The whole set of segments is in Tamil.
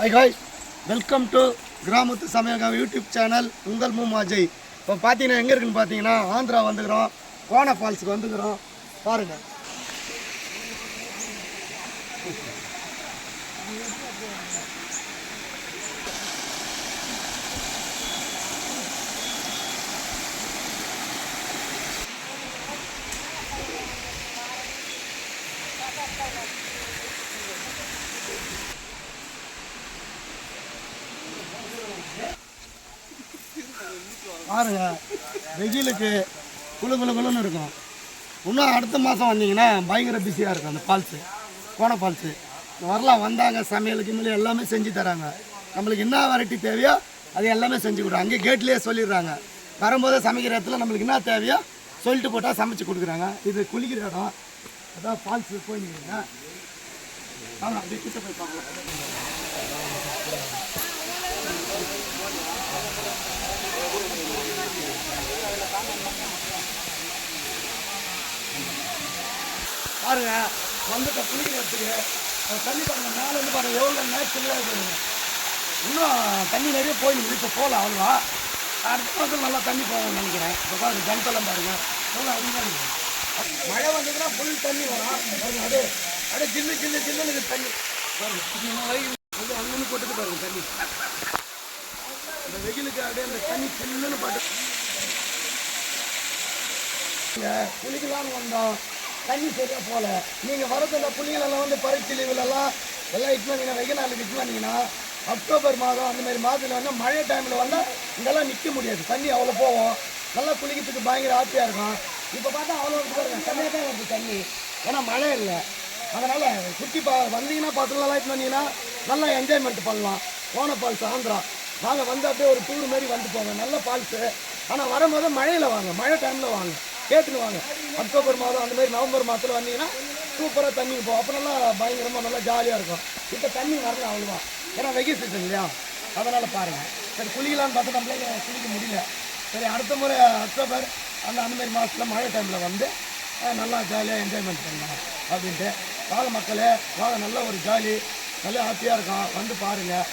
ஹாய் ஹாய் வெல்கம் டு கிராமத்து சமையல் யூடியூப் சேனல் உங்கள் மூமாஜை இப்போ பார்த்தீங்கன்னா எங்கே இருக்குன்னு பார்த்தீங்கன்னா ஆந்திரா வந்துக்கிறோம். கோண ஃபால்ஸுக்கு வந்துக்கிறோம். பாருங்கள் பாருங்க. வெயிலுக்கு குளு குளு குளுன்னு இருக்கும். இன்னும் அடுத்த மாதம் வந்தீங்கன்னா பயங்கர பிஸியாக இருக்கும் அந்த ஃபால்ஸு கோண ஃபால்ஸு வரலாம் வந்தாங்க சமையலுக்கு மேலே எல்லாமே செஞ்சு தராங்க. நம்மளுக்கு என்ன வெரைட்டி தேவையோ அது எல்லாமே செஞ்சு கொடுறாங்க அங்கே கேட்லேயே சொல்லிடுறாங்க. வரும்போதே சமைக்கிற இடத்துல நம்மளுக்கு என்ன தேவையோ சொல்லிட்டு போட்டால் சமைச்சு கொடுக்குறாங்க. இது குளிக்கிற இடம். அதான் ஃபால்ஸு போயிருக்கீங்க ஆமாம் அப்படியே கிட்ட போய் பார்க்கலாம். பாருங்க வந்துட்ட குளிக்கிறதுக்கு தண்ணி பாருங்க மேலே வந்து பாருங்க எவ்வளோ நேச்சுரலாக இன்னும் தண்ணி நிறைய போயிருக்கு இப்போ போகல அவ்வளோவா. அடுத்த மாதம் நல்லா தண்ணி போகணும்னு நினைக்கிறேன். இப்போ பாருங்க ஜனத்தெல்லாம் பாருங்க. எவ்வளோ அதிகமாக மழை வந்ததுன்னா ஃபுல் தண்ணி வரும். அது அப்படியே ஜில்லு ஜில்லு ஜில்லுன்னு தண்ணி. பாருங்க அது வந்து அங்கன்னு போட்டுட்டு பாருங்க தண்ணி. இந்த வெயிலுக்கு அப்படியே அந்த தண்ணி சில்லுன்னு பாட்டு குளிக்கலாம்னு வந்தோம் தண்ணி சரியா போல நீங்க வரதுல புலிகளெல்லாம் வந்து பரீட்சை லீவுலலாம் எல்லாம் இட்டு வந்தீங்கன்னா வெயில் நாளுக்கு இட்டு வந்தீங்கன்னா அக்டோபர் மாதம் அந்த மாதிரி மாதத்தில் வந்து மழை டைமில் வந்தால் இங்கெல்லாம் நிற்க முடியாது. தண்ணி அவ்வளோ போகும். நல்லா குளிக்கிறதுக்கு பயங்கர ஆசையாக இருக்கும். இப்போ பார்த்தா அவ்வளோ பாருங்க. தண்ணியாக தான் வருது தண்ணி. ஏன்னா மழை இல்லை. அதனால் சுற்றி பா வந்தீங்கன்னா பசங்களெல்லாம் இட்டு வந்தீங்கன்னா நல்லா என்ஜாய்மெண்ட் பண்ணலாம். போன ஃபால்ஸ் ஆந்திரா நாங்கள் வந்து அப்படியே ஒரு டூர் மாதிரி வந்து போவோம் நல்ல ஃபால்ஸு ஆனால் வரும்போது மழையில் வாங்க. மழை டைமில் வாங்க. கேட்டுன்னு வாங்க. அக்டோபர் மாதம் அந்த மாதிரி நவம்பர் மாதத்தில் வந்தீங்கன்னா சூப்பராக தண்ணி போகும் அப்போ நல்லா பயங்கரமாக நல்லா ஜாலியாக இருக்கும். இப்போ தண்ணி வரல அவ்வளோவா. ஏன்னா வெகி சீசன் இல்லையா? அதனால் பாருங்கள் சரி குளிக்கலான்னு பார்த்தா நம்மளே குளிக்க முடியல. சரி அடுத்த முறை அக்டோபர் அந்த அந்த மாதிரி மாதத்தில் மழை டைமில் வந்து நல்லா ஜாலியாக என்ஜாய்மெண்ட் பண்ணலாம் அப்படின்ட்டு. வாழை மக்களே வாழை நல்ல ஒரு ஜாலி நல்லா ஹாப்பியாக இருக்கும். வந்து பாருங்கள்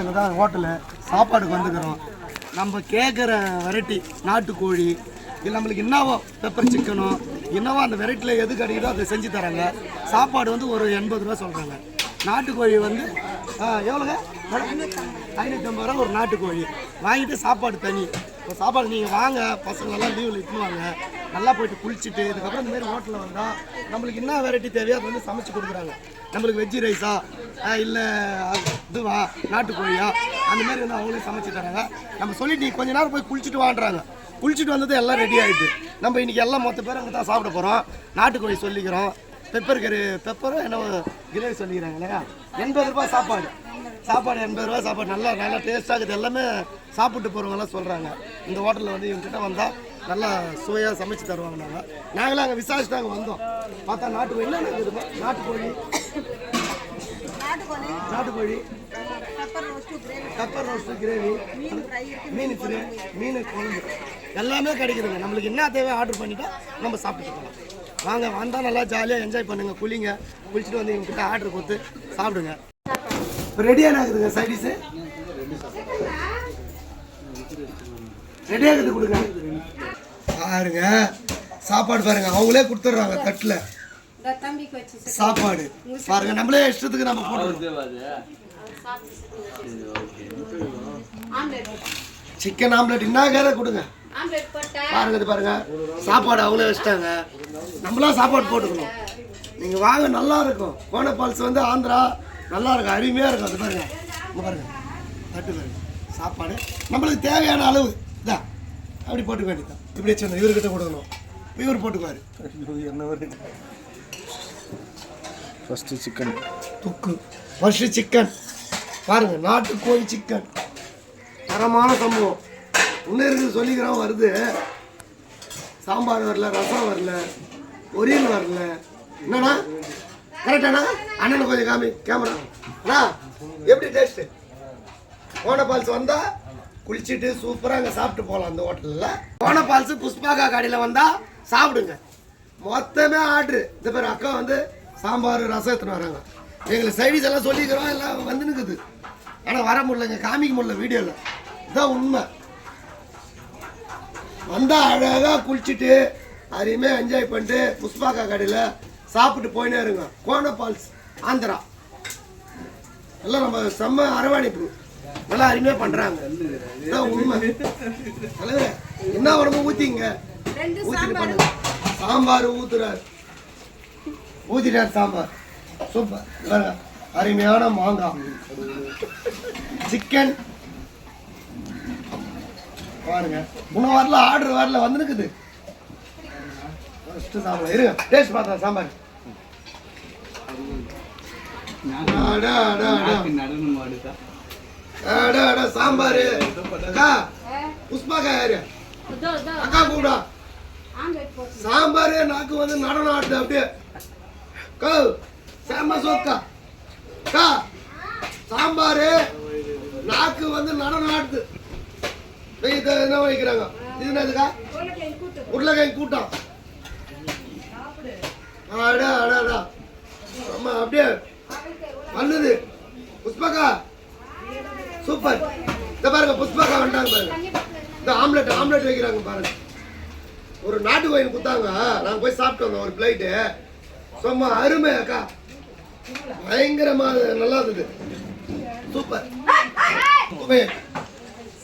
இங்கே தான் ஹோட்டலு சாப்பாடுக்கு வந்துக்கிறோம். நம்ம கேட்குற வெரைட்டி நாட்டுக்கோழி இல்லை நம்மளுக்கு என்னவோ பெப்பர் சிக்கனோ என்னவோ அந்த வெரைட்டியில் எது கிடைக்குதோ அதை செஞ்சு தராங்க. சாப்பாடு வந்து ஒரு எண்பது ரூபா சொல்கிறாங்க நாட்டுக்கோழி வந்து எவ்வளோங்க? ஐநூற்றம்பது ரூபா ஒரு நாட்டுக்கோழி. வாங்கிட்டு சாப்பாடு தனி. இப்போ சாப்பாடு நீங்கள் வாங்க பசங்களெல்லாம் லீவில் இட்டுன்னு வாங்க நல்லா போயிட்டு குளிச்சுட்டு இதுக்கப்புறம் இந்தமாரி ஹோட்டலில் வந்தால் நம்மளுக்கு என்ன வெரைட்டி தேவையோ அதை வந்து சமைச்சு கொடுக்குறாங்க. நம்மளுக்கு வெஜ்ஜி ரைஸா இல்லை இதுவா நாட்டுக்கோழியா? அந்த மாதிரி வந்து அவங்களே சமைச்சு தராங்க. நம்ம சொல்லிட்டு நீ கொஞ்ச நேரம் போய் குளிச்சுட்டு வாங்குறாங்க குளிச்சுட்டு வந்தது எல்லாம் ரெடி ஆகிட்டு நம்ம இன்னைக்கு எல்லாம் மொத்த பேர் அங்கே தான் சாப்பிட போகிறோம் நாட்டுக்கோழி சொல்லிக்கிறோம். பெப்பர் கறி பெப்பரும் என்ன கிரேவி சொல்லிக்கிறாங்க இல்லையா? எண்பது ரூபாய் சாப்பாடு. சாப்பாடு எண்பது ரூபாய் சாப்பாடு. நல்லா நல்லா டேஸ்ட்டாக இருக்குது எல்லாமே சாப்பிட்டு போகிறவங்கலாம் சொல்கிறாங்க இந்த ஹோட்டலில் வந்து இவங்ககிட்ட வந்தால் நல்லா சுவையாக சமைச்சு தருவாங்க நாங்கள் நாங்களும் அங்கே விசாரிச்சுட்டு அங்கே வந்தோம். பார்த்தா நாட்டுக்கோழி நாங்கள் நாட்டுக்கோழி நாட்டுக்கோழி. பெப்பர் ரோஸ்ட்டு கிரேவி மீன் ஃப்ரை மீன் குழம்பு. எல்லாமே கிடைக்குதுங்க. நம்மளுக்கு என்ன தேவை ஆர்டர் பண்ணிட்டா நம்ம சாப்பிட்டு போகலாம் வாங்க வந்தால் நல்லா ஜாலியாக என்ஜாய் பண்ணுங்க. குளிங்க. குளிச்சுட்டு வந்து இவங்ககிட்ட ஆர்டர் கொடுத்து சாப்பிடுங்க. இப்போ ரெடியான இருக்குதுங்க சைடிஸு ரெடியாக இருக்குது கொடுங்க. பாருங்க. சாப்பாடு பாருங்க. அவங்களே கொடுத்துட்றாங்க தட்டில். சாப்பாடு. பாருங்க நம்மளே இஷ்டத்துக்கு நம்ம ஆம்லெட். சிக்கன் ஆம்லெட் என்ன கேர கொடுங்க. ஆம்லெட் போட்டா பாருங்க இது பாருங்க. சாப்பாடு அவங்களே வச்சிட்டாங்க. நம்மளாம் சாப்பாடு போட்டுக்கணும். நீங்க வாங்க நல்லா இருக்கும். கோன பால்ஸ் வந்து ஆந்திரா நல்லா இருக்கும். அருமையா இருக்கும். அது பாருங்க. இங்க பாருங்க. தட்டு பாருங்க. சாப்பாடு. நம்மளுக்கு தேவையான அளவு. இதா. அப்படி போட்டுக்க வேண்டியதான் இப்படி வச்சு இவர்கிட்ட கொடுக்கணும். இவர் போட்டுக்குவாரு. ஃபஸ்ட்டு சிக்கன் துக்கு ஃபஸ்ட்டு சிக்கன் பாருங்க நாட்டுக்கோழி சிக்கன் தரமான சம்பவம். இன்னும் இருக்குது சொல்லிக்கிறோம் வருது. சாம்பார் வரல ரசம் வரல பொரியல் வரல. என்னண்ணா? கரெக்டாண்ணா அண்ணனை கொஞ்சம் காமி கேமரா அண்ணா எப்படி டேஸ்ட்டு கோன பால்ஸ் வந்தால் குளிச்சுட்டு சூப்பராக அங்கே சாப்பிட்டு போகலாம் அந்த ஹோட்டலில். கோன பால்ஸ் புஷ்பாக்கா கடையில் வந்தால் சாப்பிடுங்க. மொத்தமே ஆர்டரு இந்த பேர் அக்கா வந்து சாம்பார் ரசம் எடுத்துன்னு வராங்க? எங்களுக்கு சைடிஸ் எல்லாம் சொல்லிக்கிறோம் எல்லாம் வந்து நிற்குது ஆனால் வர முடியலங்க காமிக்க முடியல வீடியோவில் இதுதான் உண்மை. வந்தால் அழகாக குளிச்சுட்டு அருமையாக என்ஜாய் பண்ணிட்டு புஷ்பாக்கா கடையில் சாப்பிட்டு போயினே இருங்க. கோன ஃபால்ஸ் ஆந்திரா. எல்லாம் நம்ம செம்ம அரவணைப்பு. நல்லா அருமையாக பண்ணுறாங்க இதுதான் உண்மை. தலைவரே, என்ன உடம்பு ஊற்றிங்க ஊத்திட்டு சாம்பார். பண்ணுங்க ஊத்திட்டார் சாம்பார். சூப்பர். அருமையான மாங்காய் சிக்கன் பாருங்க. இன்னும் வரல ஆர்டர் வரல வந்துருக்குது. ஃபர்ஸ்ட் சாம்பார். இருங்க. டேஸ்ட் பார்த்தா சாம்பார். அடா, அடா, அடா. அடா, அடா, சாம்பார். அக்கா புஷ்பாக்கா யாரு? அக்கா கூடா சாம்பார் நாக்கு வந்து நடனம் ஆடுது அப்படியே. கோ செம்ம சொக்கா. கா சாம்பார். நாக்கு வந்து நடனம் ஆடுது டேய், என்ன வைக்கிறாங்க? இது என்னதுக்கா உருளைக்கிழங்கு கூட்டம். அடா அடா அடா. அப்படியே பண்ணுது. புஷ்பகா சூப்பர். இந்த பாருங்க புஷ்பகா வந்துட்டாங்க பாருங்க. இந்த ஆம்லெட் ஆம்லெட் வைக்கிறாங்க பாருங்க. ஒரு நாட்டு கோயில் குத்தாங்க. நாங்கள் போய் சாப்பிட்டு வந்தோம் ஒரு பிளேட்டு. சும்மா அருமை அக்கா. பயங்கரமா நல்லா இருந்தது. சூப்பர். சூப்பர்.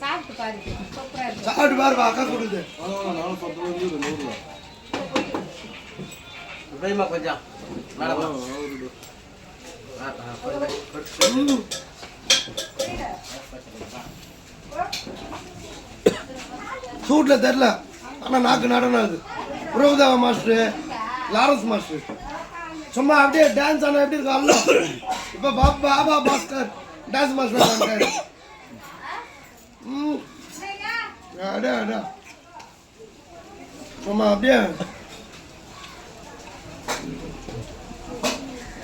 சாப்பிட்டு பாரு அக்கா கொடுக்குது கொஞ்சம். சூட்ல தெரில ஆனா நாக்கு நடனம் அது. Prabhudeva master Lawrence master. சும்மா அப்படியே டான்ஸ் ஆனா எப்படி இருக்கும்? அல்ல இப்ப பாபா பாபா பாஸ்கர் டான்ஸ் மாஸ்டர் வந்தாரு ம். அடா அடா. சும்மா அப்படியே.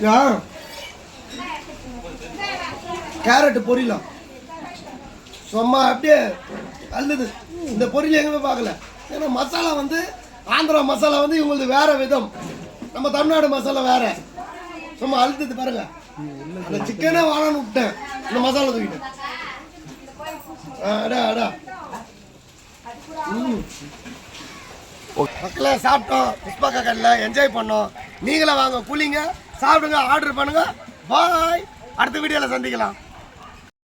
யா? கேரட் பொரியலாம் சும்மா அப்படியே அல்லது இந்த பொரியல் எங்கேயுமே பார்க்கல? ஏன்னா மசாலா வந்து ஆந்திரா மசாலா வந்து இவங்களுக்கு வேற விதம். நம்ம தமிழ்நாடு மசாலா வேற. சும்மா அழுத்தது பாருங்க. அந்த சிக்கனே வாழான்னு விட்டேன். இந்த மசாலா தூக்கிட்டேன் அடா அடா. ம். மக்களே சாப்பிட்டோம். புஷ்பாக்கா கடையில் என்ஜாய் பண்ணோம். நீங்களும் வாங்க குளிங்க சாப்பிடுங்க ஆர்டர் பண்ணுங்க. பாய் அடுத்த வீடியோவில் சந்திக்கலாம்.